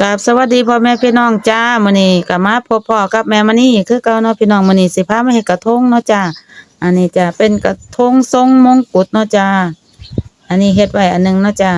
กับสวัสดีพ่อแม่พี่น้องจ้ามื้อนี้ก็มาพบพ่อกับแม่มณีคือเก่าเนาะพี่น้องมื้อนี้สิพามาเฮ็ดกระทงเนาะจ้าอันนี้จะเป็นกระทงทรงมงกุฎเนาะจ้าอันนี้เฮ็ดไว้อันหนึงเนาะจ้า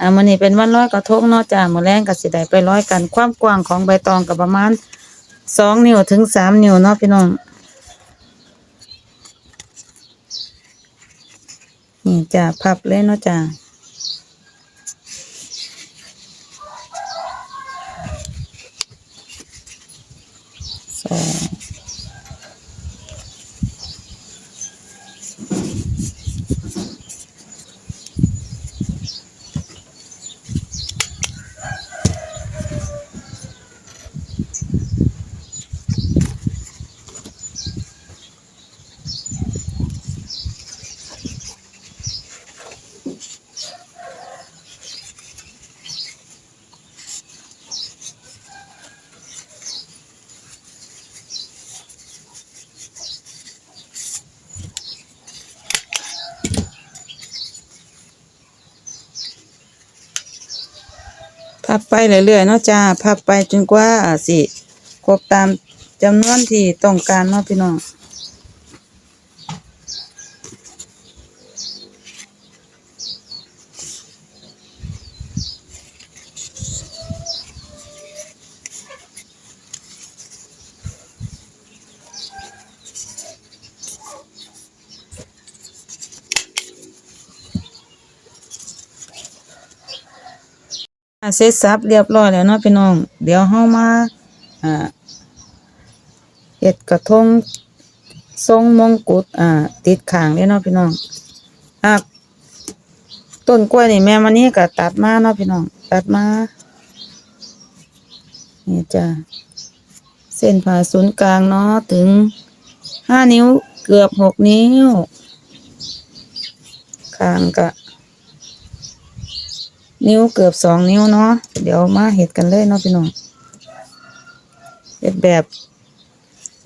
อ่ามื้อนี้เป็นวันลอยกระทงเนาะจ้ามื้อแรงก็สิได้ไปลอยกันความกว้างของใบตองก็ประมาณสองนิ้วถึงสามนิ้วเนาะพี่น้องนี่จ้าพับเลยเนาะจ้า ส บไปเรื่อยๆเนาะจ้าพับไปจนกว่าสิครบตามจำนวนที่ต้องการเนาะพี่น้อง เสร็จสับเรียบร้อยแล้วเนาะพี่น้อง เดี๋ยวเฮามาอ่าเฮ็ดกระทงทรงมงกุฎอ่า ติดข้างเลยเนาะพี่น้องอ่าต้นกล้วยนี่แม่มันนี่ก็ตัดมาเนาะพี่น้อง ตัดมานี่จ้ะเส้นผ่าศูนย์กลางเนาะถึงห้านิ้วเกือบหกนิ้วข้างก็ นิ้วเกือบสองนิ้วเนาะเดี๋ยวมาเห็ดกันเลยเนาะพี่น้องเห็ดแบบ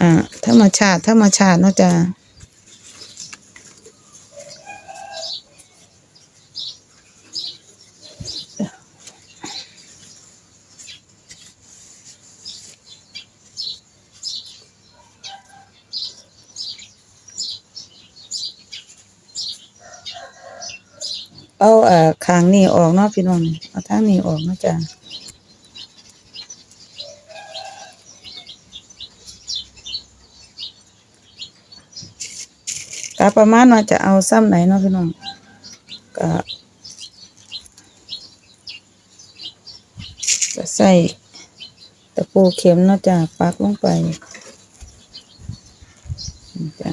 อ่าธรรมชาติธรรมชาติเนาะจ้ะ เอาเอ่อคางนี่ออกเนาะพี่น้องเอาทางนี้ออกนะจ้ะก็ประมาณว่าจะเอาซ้ำไหนเนาะพี่น้องก็จะใส่ตะปูเข็มเนาะจ้ะปักลงไปจ้ะ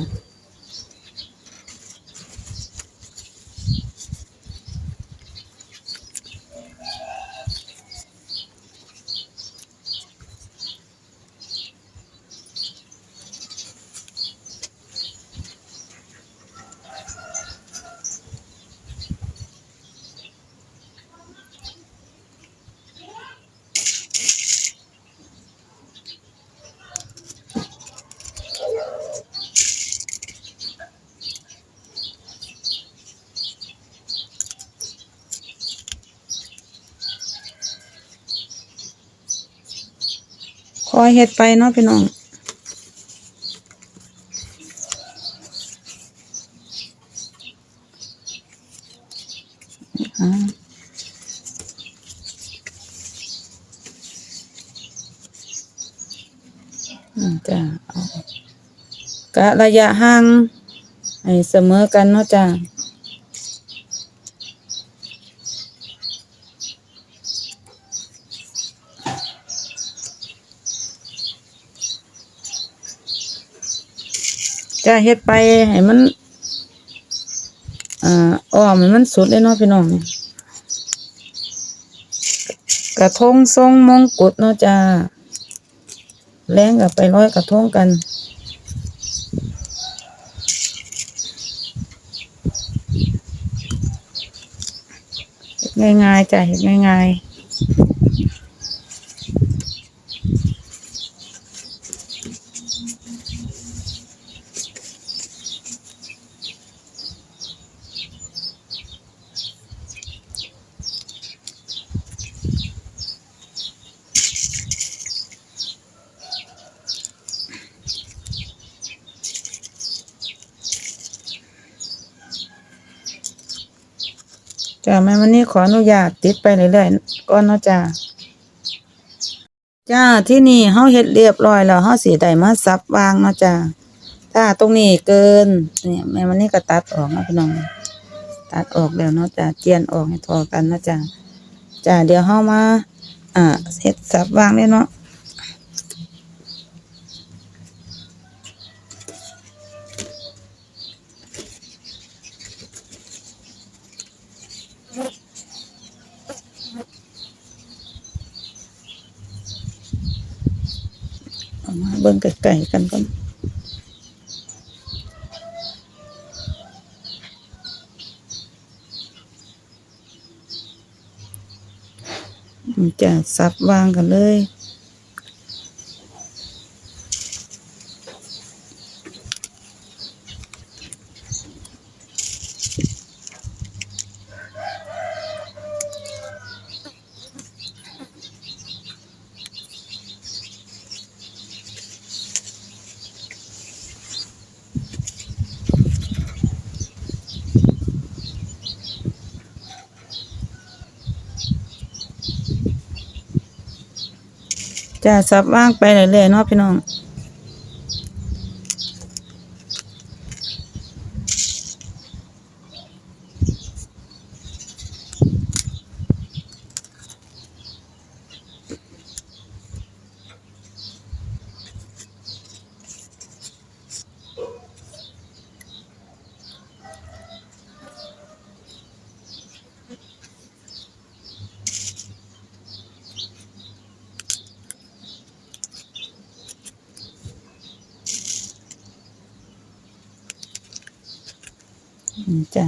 อยเฮ็ดไปเนาะพี่น้องอ่าอืมจ้ะเอากะระยะห่างให้เสมอกันเนาะจ้ะ จะเฮ็ดไปให้มันอ่าอ้อมให้มันสุดเลยเนาะพี่น้องกระทงทรงมงกุฎเนาะจ้าแรงกับไปร้อยกระทงกันง่ายๆจ้ะเฮ็ดง่ายๆ จ้าแม่วันนี้ขออนุญาตติดไปเรื่อยๆก่อนเนาะจ้าจ้าที่นี่เฮาเฮ็ดเรียบร้อยแล้วเฮาสิได้มาซับวางเนาะจ้าถ้าตรงนี้เกินเนี่ยแม่วันนี้ก็ตัดออกนะพี่น้องตัดออกแล้วเนาะจ้าเจียนออกให้ทอกันเนาะจ้าจ้าเดี๋ยวเฮามาอ่าเฮ็ดซับวางเลยเนาะ เอามาเบิ่งไกลๆกันก่อนจะซับวางกันเลย จะสับว่างไปเรื่อยๆเนาะพี่น้อง อืมจ้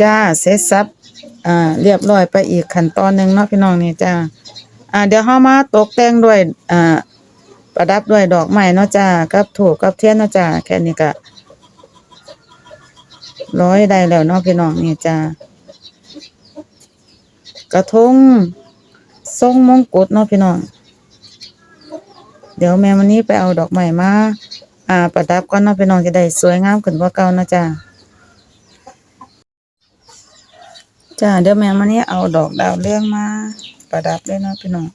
จ้าเสร็จสับอ่าเรียบร้อยไปอีกขั้นตอนหนึ่งเนาะพี่น้องนี่จ้าอ่าเดี๋ยวเฮามาตกแต่งด้วยอ่าประดับด้วยดอกไม้เนาะจ้ากับถูกกับเทียนเนาะจ้าแค่นี้ก็ร้อยได้แล้วเนาะพี่น้องนี่จ้ากระทงทรงมงกุฎเนาะพี่น้องเดี๋ยวแม่วันนี้ไปเอาดอกไม้มาอ่า ประดับก่อนเนาะพี่น้องจะได้สวยงามขึ้นกว่าเก่าเนาะจ้า จ้าเดี๋ยวแม่มาเนี้เอาดอกดาวเรืองมา ประดับด้วยนะพี่น้อง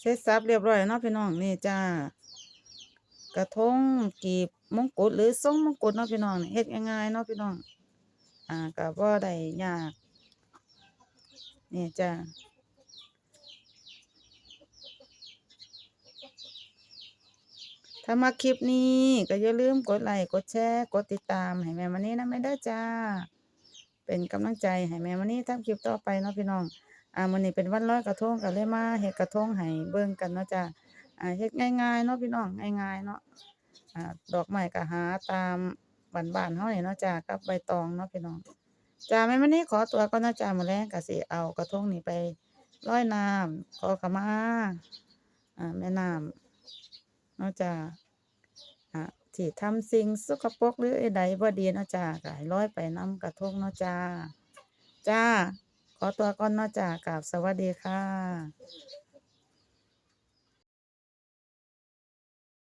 เสร็จสับเรียบร้อยเนาะพี่น้องนี่จ้ากระทงกีบมงกุฎหรือทรงมงกุฎเนาะพี่น้องเฮ็ดง่ายๆเนาะพี่น้อง อ่าก็บ่ได้ยากนี่จ้าถ้ามาคลิปนี้ก็อย่าลืมกดไลค์กดแชร์กดติดตามให้แม่มานี่นะแม่เด้อจ้า เป็นกำลังใจให้แม่มานี่ทำคลิปต่อไปเนาะพี่น้อง อ่ามันนี่เป็นวันร้อยกระทงก็เลยมาเห็ดกระทงให้เบิ่งกันเนาะจ้ะอ่าเห็ดง่ายๆเนาะพี่น้องง่ายๆเนาะอ่าดอกไม้กะหาตามบ้านบ้านเฮานี่เนาะจ้ะกับใบตองเนาะพี่น้องจ้าแม่มันนี้ขอตัวก็เนาะจ้ามาแล้งก็สิเอากระทงนี่ไปร้อยน้ำขอขมาอ่าแม่น้ำเนาะจ้าอ่าที่ทำสิ่งสกปรกหรือใดบ่ดีเนาะจ้าก็ให้ลอยไปน้ำกระทงเนาะจ้าจ้า ขอตัวก่อนนอกจากกับสวัสดีค่ะ